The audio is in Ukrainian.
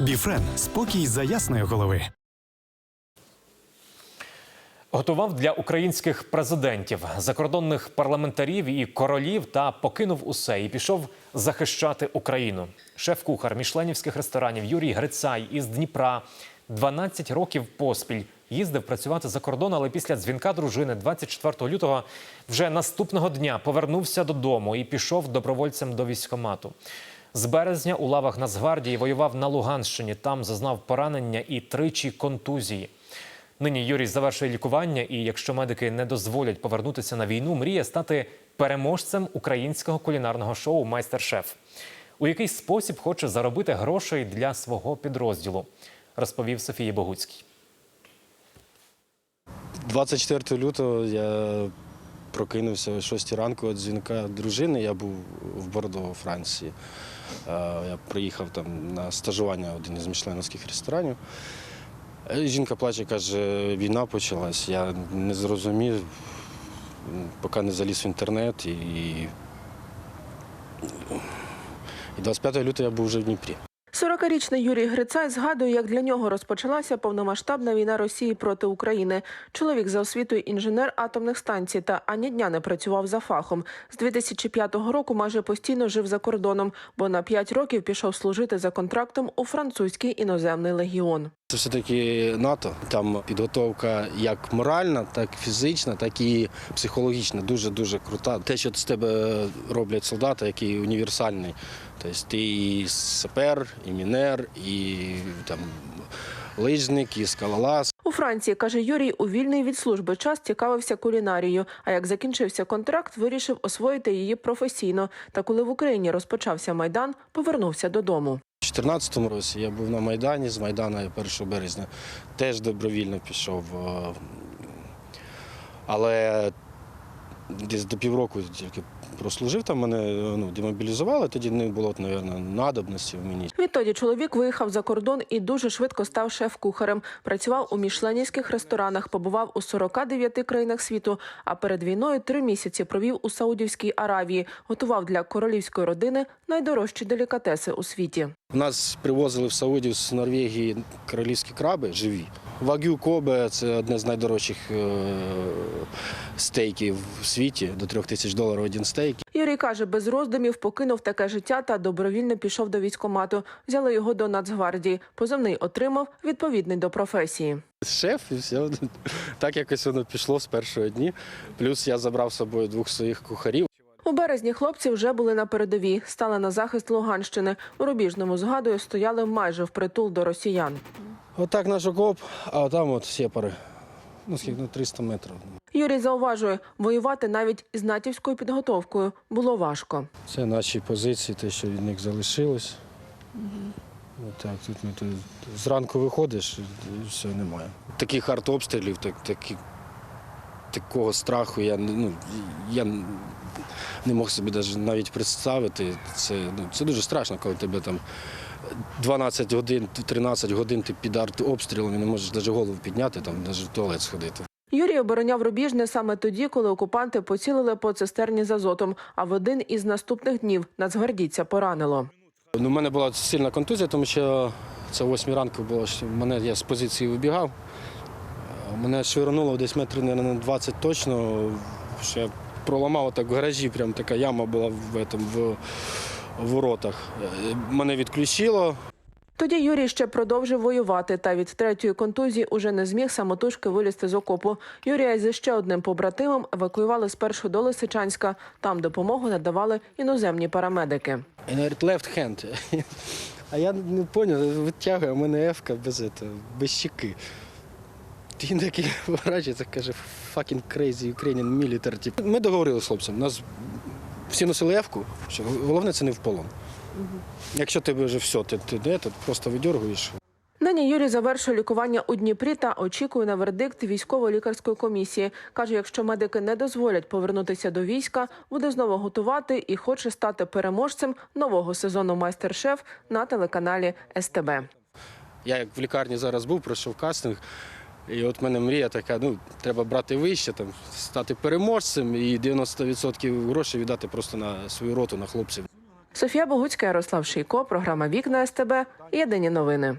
Біфрен спокій за ясної голови. Готував для українських президентів, закордонних парламентарів і королів та покинув усе і пішов захищати Україну. Шеф-кухар мішленівських ресторанів Юрій Грицай із Дніпра 12 років поспіль їздив працювати за кордон, але після дзвінка дружини 24 лютого вже наступного дня повернувся додому і пішов добровольцем до військкомату. З березня у лавах Нацгвардії воював на Луганщині. Там зазнав поранення і тричі контузії. Нині Юрій завершує лікування, і якщо медики не дозволять повернутися на війну, мріє стати переможцем українського кулінарного шоу Майстер-шеф. У який спосіб хоче заробити грошей для свого підрозділу, розповів Софії Богуцький. 24 лютого я прокинувся о 6 ранку від дзвінка дружини. Я був в Бордо, у Франції. Е, Я приїхав там на стажування в один із мішленовських ресторанів. Е, Жінка плаче, каже, війна почалась. Я не зрозумів, поки не заліз в інтернет. І, і 25 лютого я був вже в Дніпрі. 40-річний Юрій Грицай згадує, як для нього розпочалася повномасштабна війна Росії проти України. Чоловік за освітою інженер атомних станцій та ані дня не працював за фахом. З 2005 року майже постійно жив за кордоном, бо на 5 років пішов служити за контрактом у французький іноземний легіон. Це все-таки НАТО. Там підготовка як моральна, так і фізична, так і психологічна. Дуже дуже крута. Те, що з тебе роблять солдати, який універсальний. Тобто ти і сапер, і мінер, і там лижник, і скалолаз. У Франції, каже Юрій, у вільний від служби час цікавився кулінарією. А як закінчився контракт, вирішив освоїти її професійно. Та коли в Україні розпочався майдан, повернувся додому. У 2014 році я був на Майдані, з Майдана я 1 березня теж добровільно пішов. е, Але десь до півроку тільки прослужив, там мене ну, демобілізували, тоді не було, мабуть, надобності в мені. Відтоді чоловік виїхав за кордон і дуже швидко став шеф-кухарем. Працював у мішленівських ресторанах, побував у 49 країнах світу. А перед війною три місяці провів у Саудівській Аравії. Готував для королівської родини найдорожчі делікатеси у світі. У нас привозили в Саудів з Норвегії королівські краби живі. Вагю Кобе це одне з найдорожчих е, стейків в світі. До трьох тисяч доларів один стейк. Юрій каже, без роздумів покинув таке життя та добровільно пішов до військкомату. Взяли його до Нацгвардії. Позивний отримав відповідний до професії. Шеф і все. Так якось воно пішло з першого дні. Плюс я забрав з собою двох своїх кухарів. У березні хлопці вже були на передовій, стали на захист Луганщини. У рубіжному згадую, стояли майже впритул до росіян. Отак наш окоп, а там от сепари. Ну, скільки, ну, 300 метрів. Юрій зауважує, воювати навіть з натівською підготовкою було важко. Це наші позиції, те, що від них залишилось. Отак, тут ну, тут зранку виходиш, і все немає. Таких артобстрілів, так, такі, такого страху я, ну, я не мог собі навіть, навіть представити. Це, ну, це дуже страшно, коли тебе там 12 годин, 13 годин ти під артобстрілом і не можеш навіть голову підняти, там, навіть в туалет сходити. Юрій обороняв Рубіжне саме тоді, коли окупанти поцілили по цистерні з азотом. А в один із наступних днів нацгвардійця поранило. Ну, у мене була сильна контузія, тому що це о 8 ранку було, що мене я з позиції вибігав. Мене швирнуло десь метрів на 20 точно. Я проламав так в гаражі, прям така яма була в, этом, в, в воротах. Мене відключило. Тоді Юрій ще продовжив воювати, та від третьої контузії уже не зміг самотужки вилізти з окопу. Юрія зі ще одним побратимом евакуювали спершу до Лисичанська. Там допомогу надавали іноземні парамедики. І говорить, left hand. А я не зрозумів, витягує, мене ефка без, без щеки. Він такий вражається, каже, fucking crazy Ukrainian military. Типу, Ми договорилися з хлопцем. Нас всі носили ефку, що головне це не в полон. Якщо тебе вже все, ти, ти, де, ти просто видергуєш. Нині Юрій завершує лікування у Дніпрі та очікує на вердикт військово-лікарської комісії. Каже, якщо медики не дозволять повернутися до війська, буде знову готувати і хоче стати переможцем нового сезону майстер-шеф на телеканалі СТБ. Я як в лікарні зараз був, пройшов кастинг. І от в мене мрія така, ну, треба брати вище, там, стати переможцем і 90% грошей віддати просто на свою роту, на хлопців. Софія Богуцька, Ярослав Шийко, програма Вікна СТБ. Єдині новини.